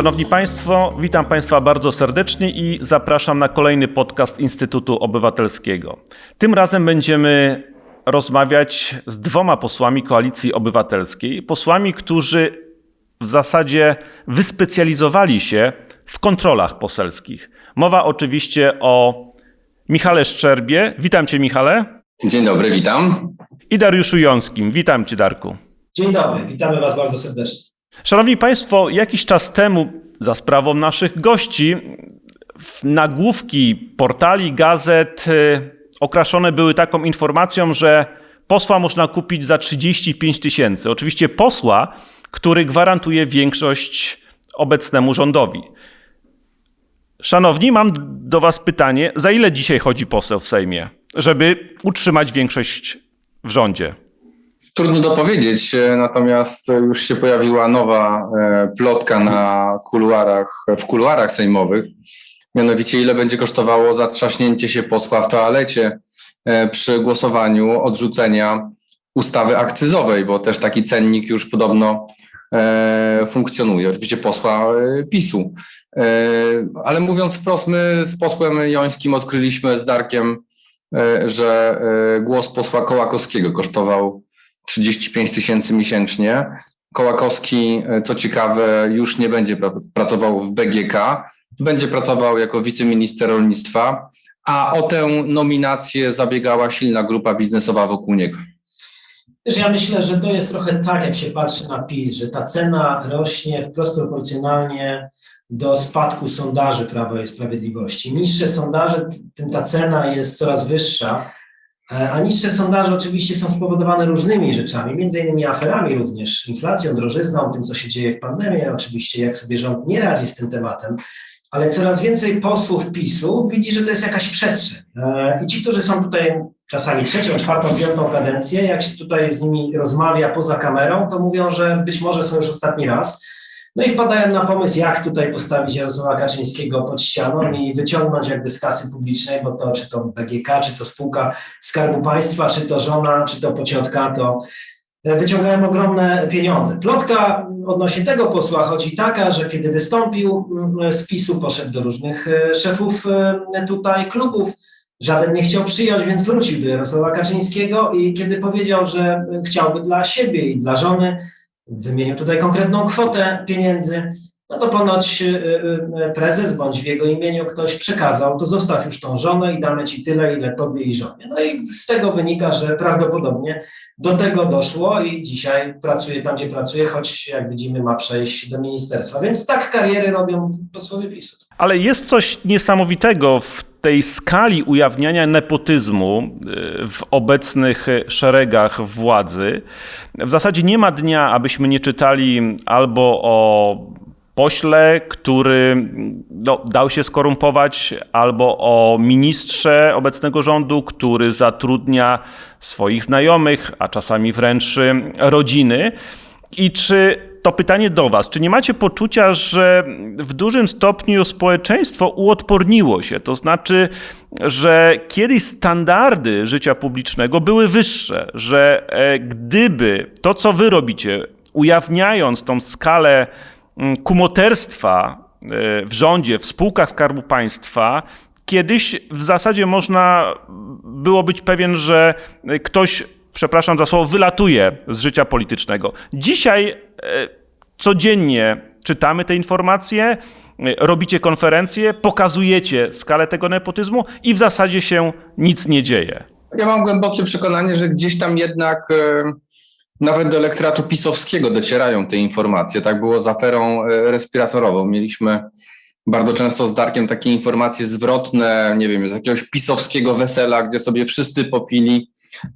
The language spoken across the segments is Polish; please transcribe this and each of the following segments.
Szanowni Państwo, witam Państwa bardzo serdecznie i zapraszam na kolejny podcast Instytutu Obywatelskiego. Tym razem będziemy rozmawiać z dwoma posłami Koalicji Obywatelskiej, posłami, którzy w zasadzie wyspecjalizowali się w kontrolach poselskich. Mowa oczywiście o Michale Szczerbie. Witam Cię, Michale. Dzień dobry, witam. I Dariuszu Jąskim. Witam Cię, Darku. Dzień dobry, witamy Was bardzo serdecznie. Szanowni Państwo, jakiś czas temu, za sprawą naszych gości, nagłówki portali, gazet y, okraszone były taką informacją, że posła można kupić za 35 tysięcy. Oczywiście posła, który gwarantuje większość obecnemu rządowi. Szanowni, mam do Was pytanie: za ile dzisiaj chodzi poseł w Sejmie, żeby utrzymać większość w rządzie? Trudno dopowiedzieć, natomiast już się pojawiła nowa e, plotka na kuluarach, w kuluarach sejmowych. Mianowicie, ile będzie kosztowało zatrzaśnięcie się posła w toalecie e, przy głosowaniu odrzucenia ustawy akcyzowej, bo też taki cennik już podobno e, funkcjonuje. Oczywiście posła PiSu. Ale mówiąc wprost, my z posłem Jońskim odkryliśmy z Darkiem, że głos posła Kołakowskiego kosztował 35 tysięcy miesięcznie. Kołakowski, e, co ciekawe, już nie będzie pracował w BGK, będzie pracował jako wiceminister rolnictwa, a o tę nominację zabiegała silna grupa biznesowa wokół niego. Ja myślę, że to jest trochę tak, jak się patrzy na PiS, że ta cena rośnie wprost proporcjonalnie do spadku sondaży Prawa i Sprawiedliwości. Niższe sondaże, tym ta cena jest coraz wyższa. E, a niższe sondaże oczywiście są spowodowane różnymi rzeczami, między innymi aferami również, inflacją, drożyzną, tym, co się dzieje w pandemii, oczywiście jak sobie rząd nie radzi z tym tematem, ale coraz więcej posłów PiSu widzi, że to jest jakaś przestrzeń. E, I ci, którzy są tutaj czasami trzecią, czwartą, piątą kadencję, jak się tutaj z nimi rozmawia poza kamerą, to mówią, że być może są już ostatni raz. No i wpadają na pomysł, jak tutaj postawić Jarosława Kaczyńskiego pod ścianą i wyciągnąć jakby z kasy publicznej, bo to czy to BGK, czy to spółka Skarbu Państwa, czy to żona, czy to pociotka, to e, wyciągają ogromne pieniądze. Plotka odnośnie tego posła chodzi taka, że kiedy wystąpił mm, z PiSu, poszedł do różnych e, szefów e, tutaj klubów, żaden nie chciał przyjąć, więc wrócił do Jarosława Kaczyńskiego i kiedy powiedział, że chciałby dla siebie i dla żony wymienił tutaj konkretną kwotę pieniędzy, no to ponoć y, y, y, prezes bądź w jego imieniu ktoś przekazał, to zostaw już tą żonę i damy ci tyle, ile tobie i żonie. No i z tego wynika, że prawdopodobnie do tego doszło i dzisiaj pracuje tam, gdzie pracuje, choć jak widzimy ma przejść do ministerstwa. Więc tak kariery robią posłowie PiSu. Ale jest coś niesamowitego w tej skali ujawniania nepotyzmu y, w obecnych szeregach władzy. W zasadzie nie ma dnia, abyśmy nie czytali albo o pośle, który no, dał się skorumpować, albo o ministrze obecnego rządu, który zatrudnia swoich znajomych, a czasami wręcz rodziny. I czy to pytanie do Was. Czy nie macie poczucia, że w dużym stopniu społeczeństwo uodporniło się? To znaczy, że kiedyś standardy życia publicznego były wyższe, że e, gdyby to, co Wy robicie, ujawniając tą skalę mm, kumoterstwa e, w rządzie, w spółkach Skarbu Państwa, kiedyś w zasadzie można było być pewien, że ktoś przepraszam za słowo, wylatuje z życia politycznego. Dzisiaj e, codziennie czytamy te informacje, e, robicie konferencje, pokazujecie skalę tego nepotyzmu i w zasadzie się nic nie dzieje. Ja mam głębokie przekonanie, że gdzieś tam jednak e, nawet do elektoratu pisowskiego docierają te informacje. Tak było z aferą respiratorową. Mieliśmy bardzo często z Darkiem takie informacje zwrotne, nie wiem, z jakiegoś pisowskiego wesela, gdzie sobie wszyscy popili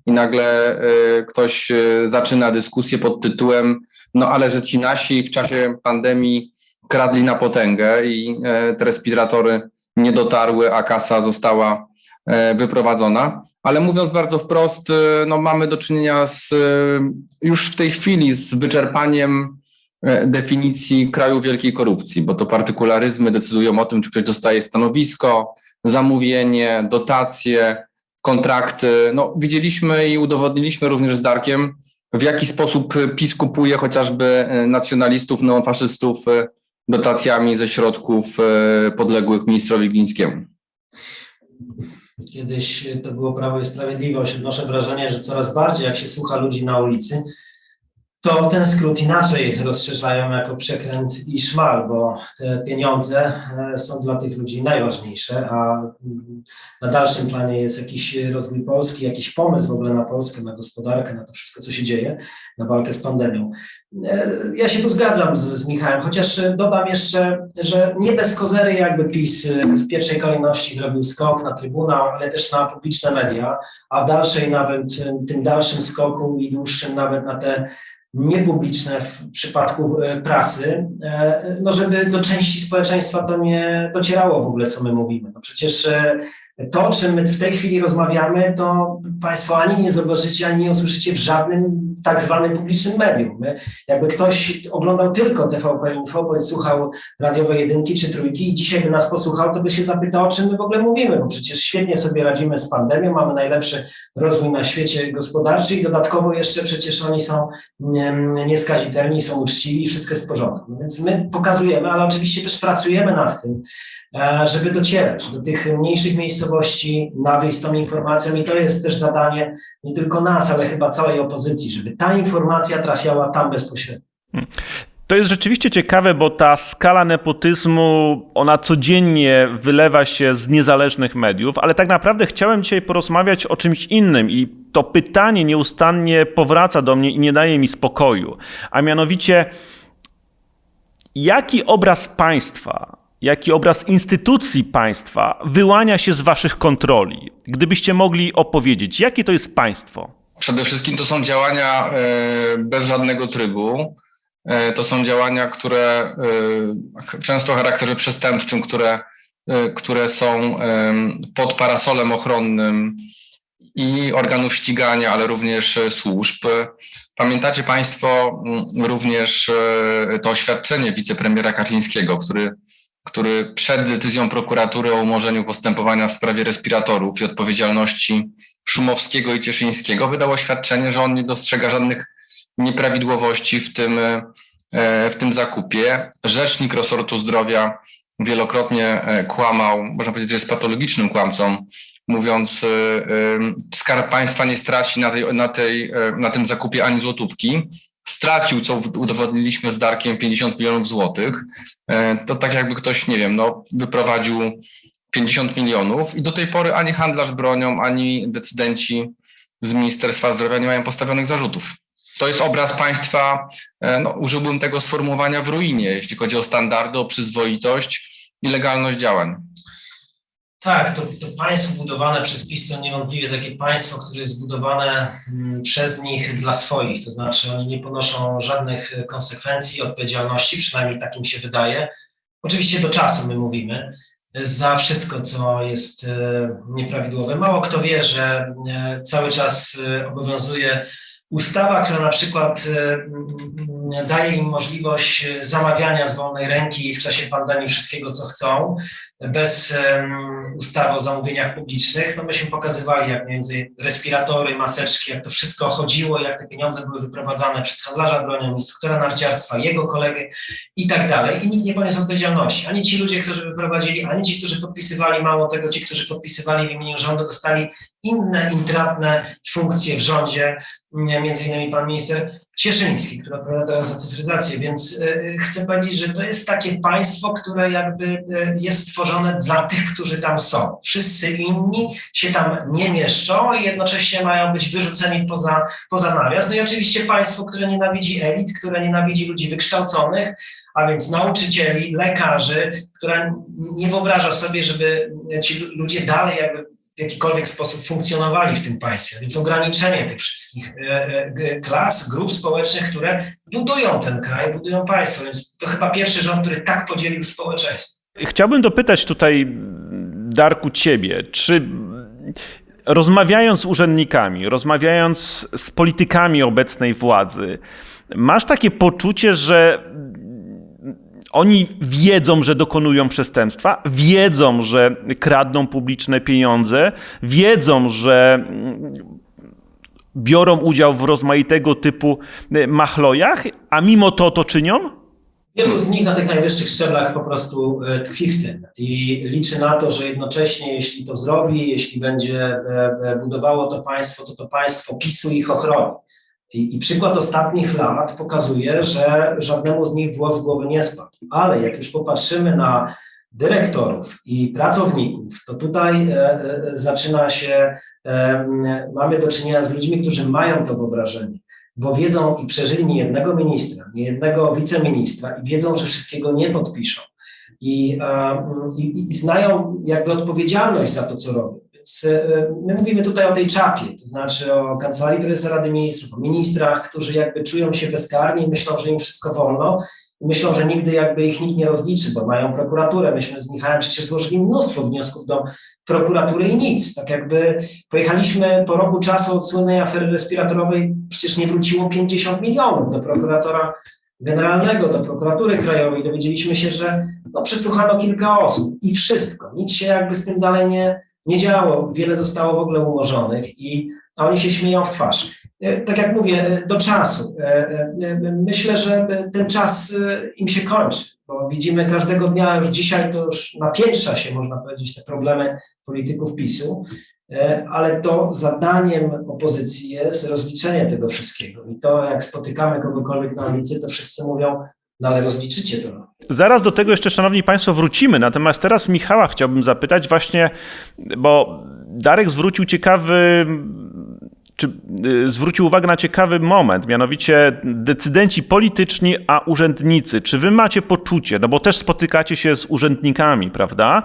i nagle y, ktoś zaczyna dyskusję pod tytułem no ale że ci nasi w czasie pandemii kradli na potęgę i e, te respiratory nie dotarły, a kasa została e, wyprowadzona. Ale mówiąc bardzo wprost, y, no mamy do czynienia z, już w tej chwili z wyczerpaniem e, definicji kraju wielkiej korupcji, bo to partykularyzmy decydują o tym, czy ktoś dostaje stanowisko, zamówienie, dotacje, kontrakty. No, widzieliśmy i udowodniliśmy również z Darkiem, w jaki sposób PiS kupuje chociażby e, nacjonalistów, neofaszystów e, dotacjami ze środków e, podległych ministrowi Glińskiemu. Kiedyś to było Prawo i Sprawiedliwość. Odnoszę wrażenie, że coraz bardziej, jak się słucha ludzi na ulicy, to ten skrót inaczej rozszerzają jako przekręt i szmal, bo te pieniądze e, są dla tych ludzi najważniejsze, a mm, na dalszym planie jest jakiś rozwój Polski, jakiś pomysł w ogóle na Polskę, na gospodarkę, na to wszystko, co się dzieje, na walkę z pandemią. E, Ja się tu zgadzam z, z Michałem, chociaż dodam jeszcze, że nie bez kozery jakby PiS w pierwszej kolejności zrobił skok na Trybunał, ale też na publiczne media, a w dalszej nawet, tym dalszym skoku i dłuższym nawet na te niepubliczne w przypadku e, prasy, e, no żeby do części społeczeństwa to nie docierało w ogóle, co my mówimy. No przecież e, to, o czym my w tej chwili rozmawiamy, to Państwo ani nie zobaczycie, ani nie usłyszycie w żadnym tak zwanym publicznym medium. My, jakby ktoś oglądał tylko TVP Info, bądź słuchał radiowej jedynki czy trójki i dzisiaj by nas posłuchał, to by się zapytał, o czym my w ogóle mówimy, bo przecież świetnie sobie radzimy z pandemią, mamy najlepszy rozwój na świecie gospodarczy i dodatkowo jeszcze przecież oni są nieskazitelni, są uczciwi i wszystko jest w porządku. Więc my pokazujemy, ale oczywiście też pracujemy nad tym, e, żeby docierać do tych mniejszych miejscowości, na wyjść z tą informacją i to jest też zadanie nie tylko nas, ale chyba całej opozycji, żeby ta informacja trafiała tam bezpośrednio. To jest rzeczywiście ciekawe, bo ta skala nepotyzmu, ona codziennie wylewa się z niezależnych mediów, ale tak naprawdę chciałem dzisiaj porozmawiać o czymś innym i to pytanie nieustannie powraca do mnie i nie daje mi spokoju. A mianowicie, jaki obraz państwa, jaki obraz instytucji państwa wyłania się z waszych kontroli? Gdybyście mogli opowiedzieć, jakie to jest państwo? Przede wszystkim to są działania e, bez żadnego trybu. E, To są działania, które e, często o charakterze przestępczym, które, które są pod parasolem ochronnym i organów ścigania, ale również służb. Pamiętacie Państwo również to oświadczenie wicepremiera Kaczyńskiego, który, który przed decyzją prokuratury o umorzeniu postępowania w sprawie respiratorów i odpowiedzialności Szumowskiego i Cieszyńskiego wydał oświadczenie, że on nie dostrzega żadnych nieprawidłowości w tym, e, w tym zakupie. Rzecznik resortu zdrowia wielokrotnie e, kłamał, można powiedzieć, że jest patologicznym kłamcą, mówiąc, e, Skarb Państwa nie straci na, tej, na, tej, na tym zakupie ani złotówki. Stracił, co udowodniliśmy z Darkiem, 50 milionów złotych. E, To tak jakby ktoś, nie wiem, no, wyprowadził 50 milionów i do tej pory ani handlarz bronią, ani decydenci z Ministerstwa Zdrowia nie mają postawionych zarzutów. To jest obraz państwa, e, no, użyłbym tego sformułowania w ruinie, jeśli chodzi o standardy, o przyzwoitość i legalność działań. Tak, to, to państwo budowane przez PiS to niewątpliwie takie państwo, które jest zbudowane mm, przez nich dla swoich, to znaczy oni nie ponoszą żadnych konsekwencji, odpowiedzialności, przynajmniej tak im się wydaje. Oczywiście do czasu my mówimy, za wszystko, co jest e, nieprawidłowe. Mało kto wie, że e, cały czas e, obowiązuje ustawa, która na przykład daje im możliwość zamawiania z wolnej ręki w czasie pandemii wszystkiego, co chcą, bez em, ustawy o zamówieniach publicznych. No myśmy pokazywali, jak więcej respiratory, maseczki, jak to wszystko chodziło, jak te pieniądze były wyprowadzane przez handlarza bronią, instruktora narciarstwa, jego kolegę i tak dalej. I nikt nie poniósł odpowiedzialności. Ani ci ludzie, którzy wyprowadzili, ani ci, którzy podpisywali, mało tego, ci, którzy podpisywali w imieniu rządu, dostali inne intratne funkcje w rządzie, między innymi pan minister Cieszyński, który odpowiada teraz za cyfryzację, więc e, chcę powiedzieć, że to jest takie państwo, które jakby e, jest stworzone dla tych, którzy tam są. Wszyscy inni się tam nie mieszczą i jednocześnie mają być wyrzuceni poza, poza nawias. No i oczywiście państwo, które nienawidzi elit, które nienawidzi ludzi wykształconych, a więc nauczycieli, lekarzy, która nie wyobraża sobie, żeby ci ludzie dalej jakby w jakikolwiek sposób funkcjonowali w tym państwie. Więc ograniczenie tych wszystkich e, e, klas, grup społecznych, które budują ten kraj, budują państwo. Więc to chyba pierwszy rząd, który tak podzielił społeczeństwo. Chciałbym dopytać tutaj, Darku, ciebie, czy rozmawiając z urzędnikami, rozmawiając z politykami obecnej władzy, masz takie poczucie, że oni wiedzą, że dokonują przestępstwa, wiedzą, że kradną publiczne pieniądze, wiedzą, że biorą udział w rozmaitego typu machlojach, a mimo to to czynią? Wielu z nich na tych najwyższych szczeblach po prostu e, tkwi w tym i liczy na to, że jednocześnie, jeśli to zrobi, jeśli będzie e, e, budowało to państwo, to to państwo PiSu ich ochroni. I, I przykład ostatnich lat pokazuje, że żadnemu z nich włos z głowy nie spadł. Ale jak już popatrzymy na dyrektorów i pracowników, to tutaj e, e, zaczyna się, e, mamy do czynienia z ludźmi, którzy mają to wyobrażenie, bo wiedzą i przeżyli nie jednego ministra, nie jednego wiceministra i wiedzą, że wszystkiego nie podpiszą. I, i, i znają jakby odpowiedzialność za to, co robią. Więc my mówimy tutaj o tej czapie, to znaczy o Kancelarii Prezesa Rady Ministrów, o ministrach, którzy jakby czują się bezkarni i myślą, że im wszystko wolno myślą, że nigdy jakby ich nikt nie rozliczy, bo mają prokuraturę. Myśmy z Michałem przecież złożyli mnóstwo wniosków do prokuratury i nic. Tak jakby pojechaliśmy po roku czasu od słynnej afery respiratorowej, przecież nie wróciło 50 milionów do prokuratora generalnego, do prokuratury krajowej. Dowiedzieliśmy się, że no, przesłuchano kilka osób i wszystko. Nic się jakby z tym dalej nie, nie działo. Wiele zostało w ogóle umorzonych i a oni się śmieją w twarz. E, tak jak mówię, e, do czasu. E, myślę, że ten czas im się kończy, bo widzimy każdego dnia, już dzisiaj to już napiętrza się, można powiedzieć, te problemy polityków PiSu, ale to zadaniem opozycji jest rozliczenie tego wszystkiego. I to, jak spotykamy kogokolwiek na ulicy, to wszyscy mówią, no ale rozliczycie to. Zaraz do tego jeszcze, Szanowni Państwo, wrócimy. Natomiast teraz Michała chciałbym zapytać właśnie, bo Darek zwrócił ciekawy czy y, zwrócił uwagę na ciekawy moment, mianowicie decydenci polityczni, a urzędnicy. Czy wy macie poczucie, no bo też spotykacie się z urzędnikami, prawda,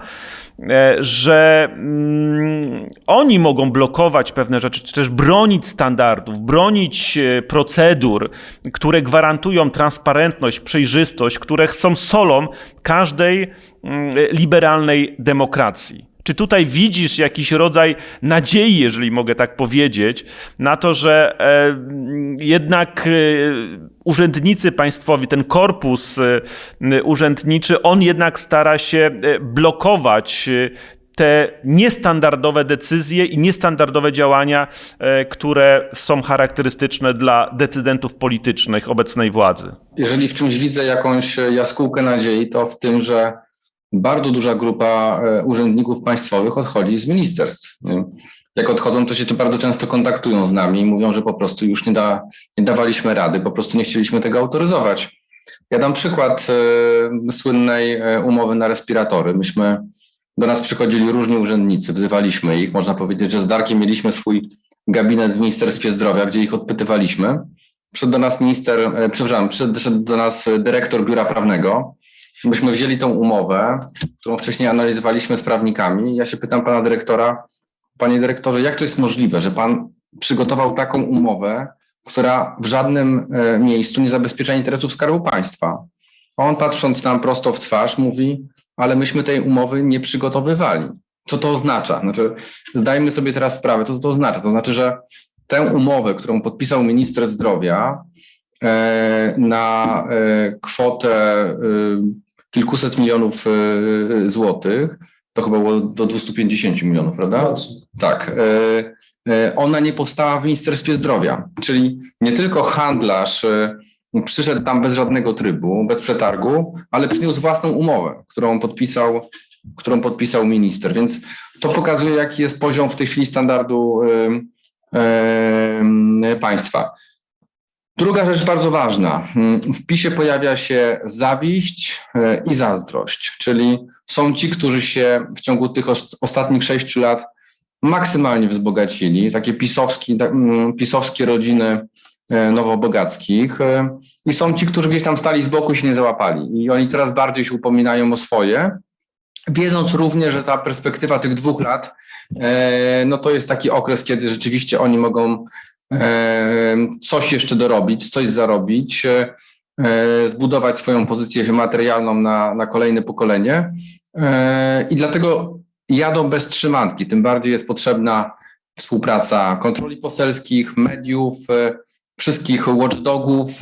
e, że mm, oni mogą blokować pewne rzeczy, czy też bronić standardów, bronić e, procedur, które gwarantują transparentność, przejrzystość, które są solą każdej mm, liberalnej demokracji. Czy tutaj widzisz jakiś rodzaj nadziei, jeżeli mogę tak powiedzieć, na to, że e, jednak e, urzędnicy państwowi, ten korpus e, urzędniczy, on jednak stara się blokować te niestandardowe decyzje i niestandardowe działania, które są charakterystyczne dla decydentów politycznych obecnej władzy? Jeżeli w czymś widzę jakąś jaskółkę nadziei, to w tym, że bardzo duża grupa e, urzędników państwowych odchodzi z ministerstw. Jak odchodzą, to się bardzo często kontaktują z nami i mówią, że po prostu już nie, da, nie dawaliśmy rady, po prostu nie chcieliśmy tego autoryzować. Ja dam przykład e, słynnej e, umowy na respiratory. Myśmy, do nas przychodzili różni urzędnicy, wzywaliśmy ich. Można powiedzieć, że z Darkiem mieliśmy swój gabinet w Ministerstwie Zdrowia, gdzie ich odpytywaliśmy. Przyszedł do nas minister, przepraszam, przyszedł do nas dyrektor biura prawnego Myśmy wzięli tą umowę, którą wcześniej analizowaliśmy z prawnikami. Ja się pytam pana dyrektora, panie dyrektorze, jak to jest możliwe, że pan przygotował taką umowę, która w żadnym e, miejscu nie zabezpiecza interesów Skarbu Państwa? A on patrząc nam prosto w twarz mówi, ale myśmy tej umowy nie przygotowywali. Co to oznacza? Znaczy, zdajmy sobie teraz sprawę, co to oznacza. To znaczy, że tę umowę, którą podpisał minister zdrowia e, na e, kwotę kilkuset milionów e, e, złotych, to chyba było do 250 milionów, prawda? Tak. E, ona nie powstała w Ministerstwie Zdrowia, czyli nie tylko handlarz przyszedł tam bez żadnego trybu, bez przetargu, ale przyniósł własną umowę, którą podpisał, którą podpisał minister. Więc to pokazuje, jaki jest poziom w tej chwili standardu państwa. Druga rzecz bardzo ważna. W PiSie pojawia się zawiść e, i zazdrość, czyli są ci, którzy się w ciągu tych ostatnich sześciu lat maksymalnie wzbogacili, takie pisowski, pisowskie rodziny e, nowobogackich e, i są ci, którzy gdzieś tam stali z boku i się nie załapali. I oni coraz bardziej się upominają o swoje, wiedząc również, że ta perspektywa tych dwóch lat, no to jest taki okres, kiedy rzeczywiście oni mogą coś jeszcze dorobić, coś zarobić, e, zbudować swoją pozycję wymaterialną na, na kolejne pokolenie. E, I dlatego jadą bez trzymanki. Tym bardziej jest potrzebna współpraca kontroli poselskich, mediów, e, wszystkich watchdogów,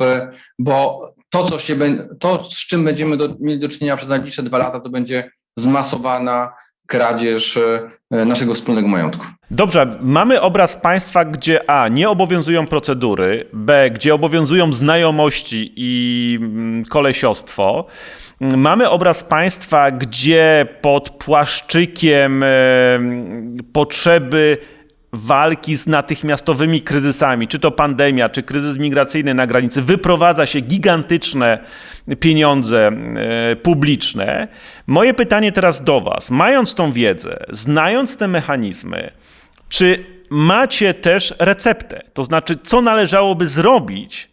bo to, co się, to z czym będziemy do, mieli do czynienia przez najbliższe dwa lata, to będzie zmasowana kradzież e, naszego wspólnego majątku. Dobrze, mamy obraz państwa, gdzie A. nie obowiązują procedury, B. gdzie obowiązują znajomości i mm, kolesiostwo. Mm, Mamy obraz państwa, gdzie pod płaszczykiem em, potrzeby walki z natychmiastowymi kryzysami, czy to pandemia, czy kryzys migracyjny na granicy, wyprowadza się gigantyczne pieniądze e, publiczne. Moje pytanie teraz do Was, mając tą wiedzę, znając te mechanizmy, czy macie też receptę? To znaczy, co należałoby zrobić,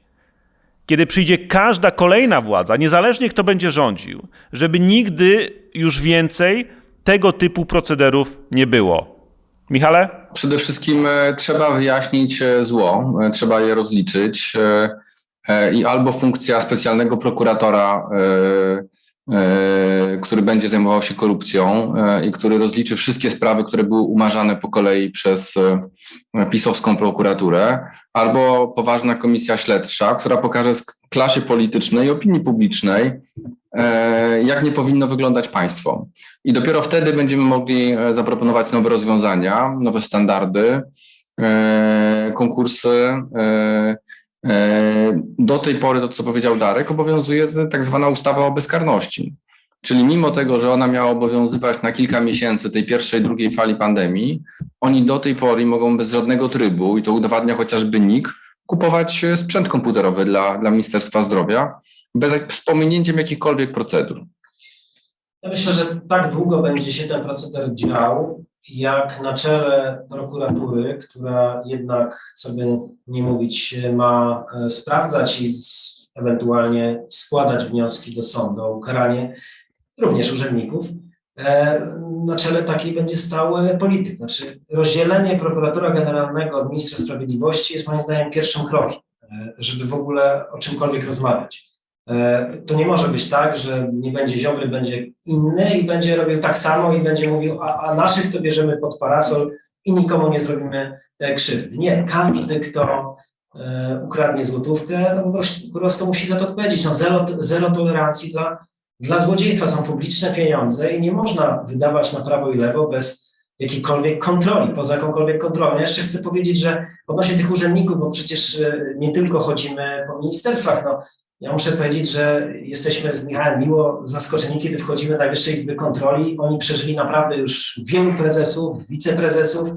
kiedy przyjdzie każda kolejna władza, niezależnie kto będzie rządził, żeby nigdy już więcej tego typu procederów nie było? Michale? Przede wszystkim e, trzeba wyjaśnić e, zło, e, trzeba je rozliczyć i albo funkcja specjalnego prokuratora, który będzie zajmował się korupcją e, i który rozliczy wszystkie sprawy, które były umarzane po kolei przez e, pisowską prokuraturę, albo poważna komisja śledcza, która pokaże klasie politycznej i opinii publicznej, e, jak nie powinno wyglądać państwo. I dopiero wtedy będziemy mogli e, zaproponować nowe rozwiązania, nowe standardy, e, konkursy. E, Do tej pory, to co powiedział Darek, obowiązuje tak zwana ustawa o bezkarności. Czyli mimo tego, że ona miała obowiązywać na kilka miesięcy tej pierwszej, drugiej fali pandemii, oni do tej pory mogą bez żadnego trybu, i to udowadnia chociażby NIK, kupować e, sprzęt komputerowy dla, dla Ministerstwa Zdrowia bez z pominięciem jakichkolwiek procedur. Ja myślę, że tak długo będzie się ten proceder dział, jak na czele prokuratury, która jednak, co by nie mówić, ma e, sprawdzać i ewentualnie składać wnioski do sądu o ukaranie również urzędników, e, na czele takiej będzie stał e, polityk. Znaczy rozdzielenie prokuratora generalnego od ministra sprawiedliwości jest moim zdaniem pierwszym krokiem, żeby w ogóle o czymkolwiek rozmawiać. E, To nie może być tak, że nie będzie Ziobry, będzie inny i będzie robił tak samo i będzie mówił, a, a naszych to bierzemy pod parasol i nikomu nie zrobimy e, krzywdy. Nie, każdy, kto e, ukradnie złotówkę, no po prostu, musi za to odpowiedzieć. No zero, zero tolerancji dla, dla złodziejstwa. Są publiczne pieniądze i nie można wydawać na prawo i lewo bez jakiejkolwiek kontroli, poza jakąkolwiek kontrolą. Ja jeszcze chcę powiedzieć, że odnośnie tych urzędników, bo przecież nie tylko chodzimy po ministerstwach, no ja muszę powiedzieć, że jesteśmy z Michałem miło zaskoczeni, kiedy wchodzimy do Najwyższej Izby Kontroli. Oni przeżyli naprawdę już wielu prezesów, wiceprezesów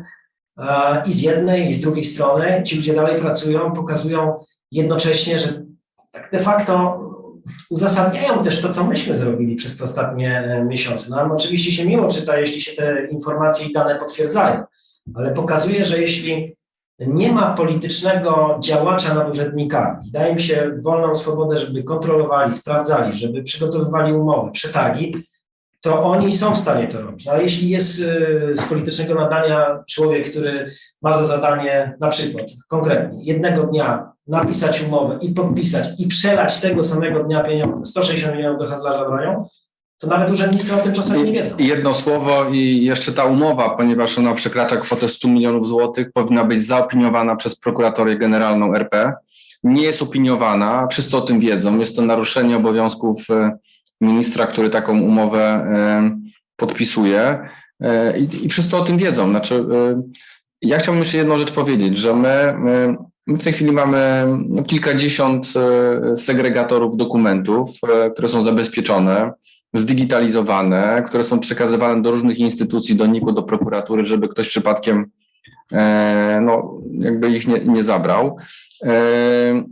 e, i z jednej, i z drugiej strony. Ci ludzie dalej pracują, pokazują jednocześnie, że tak de facto uzasadniają też to, co myśmy zrobili przez te ostatnie e, miesiące. No, ale oczywiście się miło czyta, jeśli się te informacje i dane potwierdzają, ale pokazuje, że jeśli nie ma politycznego działacza nad urzędnikami. Daje im się wolną swobodę, żeby kontrolowali, sprawdzali, żeby przygotowywali umowy, przetargi, to oni są w stanie to robić. Ale jeśli jest y, z politycznego nadania człowiek, który ma za zadanie na przykład konkretnie jednego dnia napisać umowę i podpisać i przelać tego samego dnia pieniądze, 160 milionów do handlarza bronią, to nawet urzędnicy o tym czasami nie wiedzą. Jedno słowo i jeszcze ta umowa, ponieważ ona przekracza kwotę 100 milionów złotych, powinna być zaopiniowana przez prokuratorię generalną RP. Nie jest opiniowana, wszyscy o tym wiedzą. Jest to naruszenie obowiązków e, ministra, który taką umowę e, podpisuje E, i, i wszyscy o tym wiedzą. Znaczy, ja chciałbym jeszcze jedną rzecz powiedzieć, że my, my, w tej chwili mamy no, kilkadziesiąt segregatorów dokumentów, które są zabezpieczone zdigitalizowane, które są przekazywane do różnych instytucji, do NIK-u, do prokuratury, żeby ktoś przypadkiem e, no, jakby ich nie, nie zabrał. E,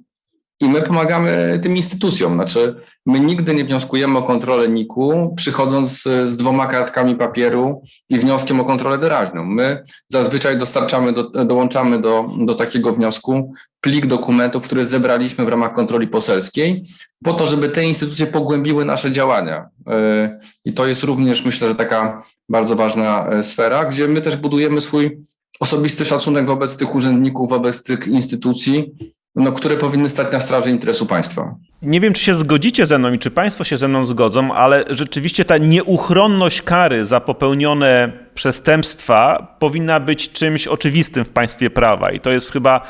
I my pomagamy tym instytucjom. Znaczy, my nigdy nie wnioskujemy o kontrolę NIK-u, przychodząc z, z dwoma kartkami papieru i wnioskiem o kontrolę doraźną. My zazwyczaj dostarczamy, do, dołączamy do, do takiego wniosku plik dokumentów, które zebraliśmy w ramach kontroli poselskiej, po to, żeby te instytucje pogłębiły nasze działania. E, I to jest również, myślę, że taka bardzo ważna e, sfera, gdzie my też budujemy swój osobisty szacunek wobec tych urzędników, wobec tych instytucji, no, które powinny stać na straży interesu państwa. Nie wiem, czy się zgodzicie ze mną i czy Państwo się ze mną zgodzą, ale rzeczywiście ta nieuchronność kary za popełnione przestępstwa powinna być czymś oczywistym w państwie prawa. I to jest chyba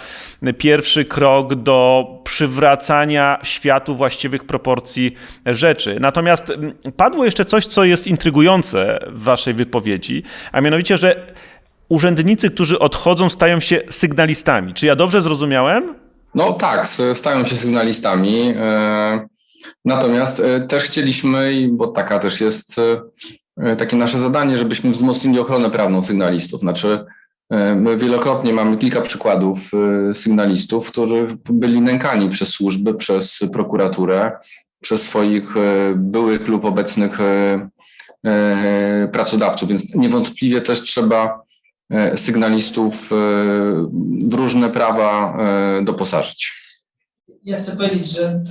pierwszy krok do przywracania światu właściwych proporcji rzeczy. Natomiast mm, padło jeszcze coś, co jest intrygujące w Waszej wypowiedzi, a mianowicie, że urzędnicy, którzy odchodzą, stają się sygnalistami. Czy ja dobrze zrozumiałem? No tak, stają się sygnalistami. e, Natomiast e, też chcieliśmy, bo taka też jest e, takie nasze zadanie, żebyśmy wzmocnili ochronę prawną sygnalistów. Znaczy, my wielokrotnie mamy kilka przykładów sygnalistów, którzy byli nękani przez służby, przez prokuraturę, przez swoich byłych lub obecnych pracodawców, więc niewątpliwie też trzeba sygnalistów e, w różne prawa e, doposażyć. Ja chcę powiedzieć, że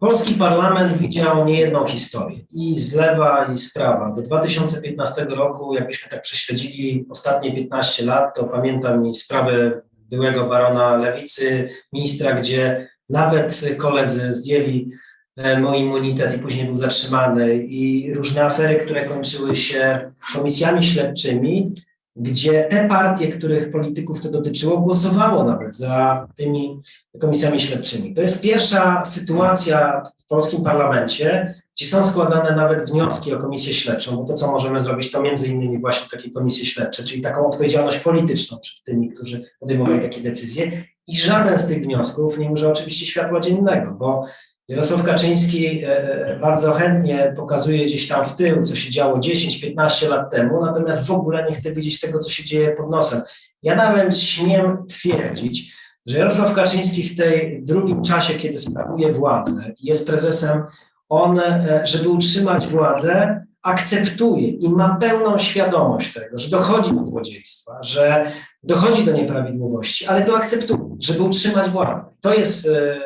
polski parlament widział niejedną historię i z lewa, i z prawa. Do 2015 roku, jakbyśmy tak prześledzili ostatnie 15 lat, to pamiętam i sprawę byłego barona Lewicy, ministra, gdzie nawet koledzy zdjęli e, mój immunitet i później był zatrzymany i różne afery, które kończyły się komisjami śledczymi, gdzie te partie, których polityków to dotyczyło, głosowało nawet za tymi komisjami śledczymi. To jest pierwsza sytuacja w polskim parlamencie, gdzie są składane nawet wnioski o komisję śledczą, bo to, co możemy zrobić, to między innymi właśnie takie komisje śledcze, czyli taką odpowiedzialność polityczną przed tymi, którzy podejmowali takie decyzje. I żaden z tych wniosków nie może oczywiście światła dziennego, bo Jarosław Kaczyński e, bardzo chętnie pokazuje gdzieś tam w tył, co się działo 10-15 lat temu, natomiast w ogóle nie chce wiedzieć tego, co się dzieje pod nosem. Ja nawet śmiem twierdzić, że Jarosław Kaczyński w tej drugim czasie, kiedy sprawuje władzę, jest prezesem, on, e, żeby utrzymać władzę, akceptuje i ma pełną świadomość tego, że dochodzi do złodziejstwa, że dochodzi do nieprawidłowości, ale to akceptuje, żeby utrzymać władzę. To jest, e,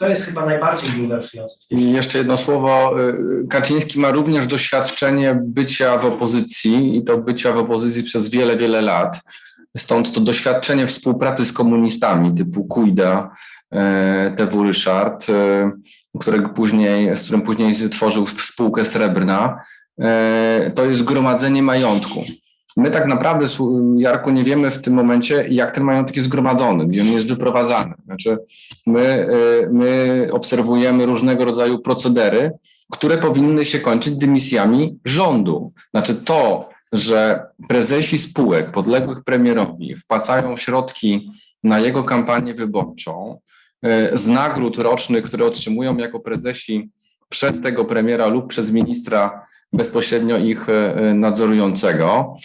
to jest chyba najbardziej bulwersujące. I jeszcze jedno słowo. y, Kaczyński ma również doświadczenie bycia w opozycji i to bycia w opozycji przez wiele, wiele lat. Stąd to doświadczenie współpracy z komunistami typu Kujda, e, TW Ryszard, e, którego później, z którym później tworzył spółkę Srebrna. To jest gromadzenie majątku. My tak naprawdę, Jarku, nie wiemy w tym momencie, jak ten majątek jest zgromadzony, gdzie on jest wyprowadzany. Znaczy, my, y, my obserwujemy różnego rodzaju procedery, które powinny się kończyć dymisjami rządu. Znaczy to, że prezesi spółek podległych premierowi wpłacają środki na jego kampanię wyborczą y, z nagród rocznych, które otrzymują jako prezesi przez tego premiera lub przez ministra bezpośrednio ich y, nadzorującego,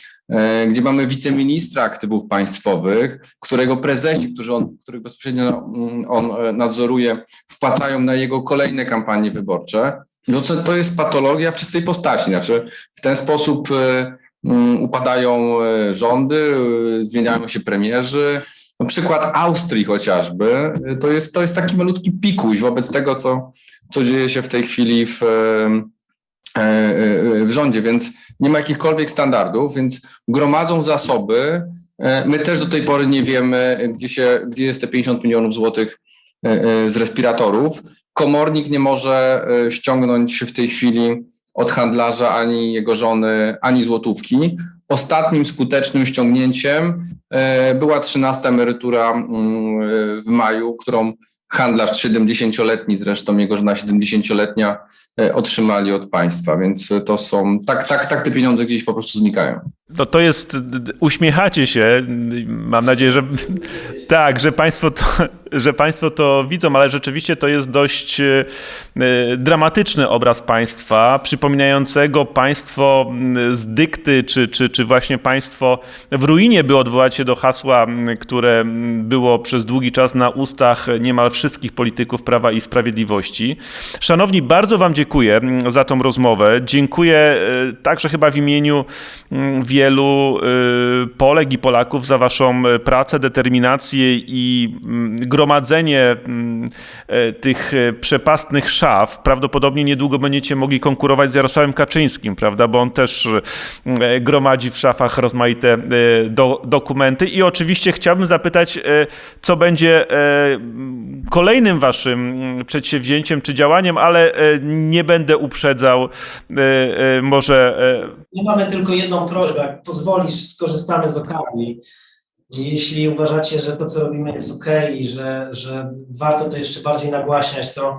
gdzie mamy wiceministra aktywów państwowych, którego prezesi, którzy on, których bezpośrednio mm, on e, nadzoruje, wpłacają na jego kolejne kampanie wyborcze. No to, to jest patologia w czystej postaci. Znaczy, w ten sposób e, mm, upadają e, rządy, e, zmieniają się premierzy. No, przykład Austrii chociażby, e, to jest, to jest taki malutki pikuś wobec tego, co, co dzieje się w tej chwili w, e, e, w rządzie, więc nie ma jakichkolwiek standardów, więc gromadzą zasoby. E, My też do tej pory nie wiemy, gdzie, się, gdzie jest te 50 milionów złotych e, e, z respiratorów. Komornik nie może e, ściągnąć w tej chwili od handlarza ani jego żony, ani złotówki. Ostatnim skutecznym ściągnięciem e, była 13 emerytura mm, e, w maju, którą handlarz 70-letni, zresztą jego żona 70-letnia, e, otrzymali od państwa, więc to są, tak, tak, tak te pieniądze gdzieś po prostu znikają. To, to jest, uśmiechacie się, mam nadzieję, że tak, że państwo, to, że państwo to widzą, ale rzeczywiście to jest dość e, dramatyczny obraz państwa, przypominającego państwo m, z dykty, czy, czy, czy właśnie państwo w ruinie, by odwołać się do hasła, m, które m, było przez długi czas na ustach niemal wszystkich polityków Prawa i Sprawiedliwości. Szanowni, bardzo wam dziękuję za tą rozmowę. Dziękuję e, także chyba w imieniu m, wielu y, Polek i Polaków za waszą y, pracę, determinację i mm, gromadzenie mm, e, tych przepastnych szaf, prawdopodobnie niedługo będziecie mogli konkurować z Jarosławem Kaczyńskim, prawda? Bo on też gromadzi w szafach rozmaite do, dokumenty. I oczywiście chciałbym zapytać, co będzie kolejnym waszym mm, przedsięwzięciem czy działaniem, ale nie będę uprzedzał. Może My mamy tylko jedną prośbę, jak pozwolisz, skorzystamy z okazji. Jeśli uważacie, że to, co robimy, jest ok i że, że warto to jeszcze bardziej nagłaśniać, to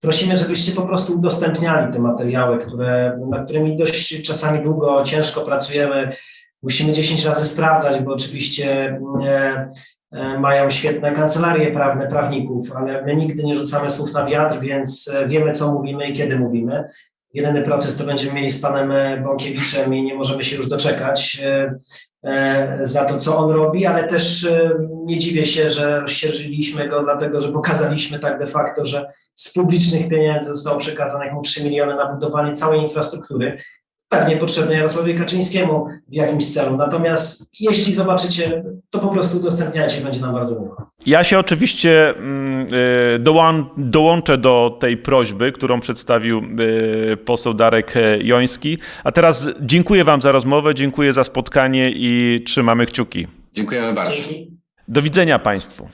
prosimy, żebyście po prostu udostępniali te materiały, które, nad którymi dość czasami długo, ciężko pracujemy. Musimy 10 razy sprawdzać, bo oczywiście e, e, mają świetne kancelarie prawne, prawników, ale my nigdy nie rzucamy słów na wiatr, więc e, wiemy, co mówimy i kiedy mówimy. Jedyny proces to będziemy mieli z panem e, Bąkiewiczem i nie możemy się już doczekać e, e, za to, co on robi, ale też nie dziwię się, że rozsierżyliśmy go, dlatego że pokazaliśmy tak de facto, że z publicznych pieniędzy zostało przekazanych mu 3 miliony na budowanie całej infrastruktury, pewnie potrzebnej Jarosławowi Kaczyńskiemu w jakimś celu. Natomiast jeśli zobaczycie, to po prostu udostępniajcie, będzie nam bardzo miło. Ja się oczywiście mm, y, dołą- dołączę do tej prośby, którą przedstawił y, poseł Darek e, Joński. A teraz dziękuję Wam za rozmowę, dziękuję za spotkanie i trzymamy kciuki. Dziękujemy bardzo. Dzięki. Do widzenia Państwu.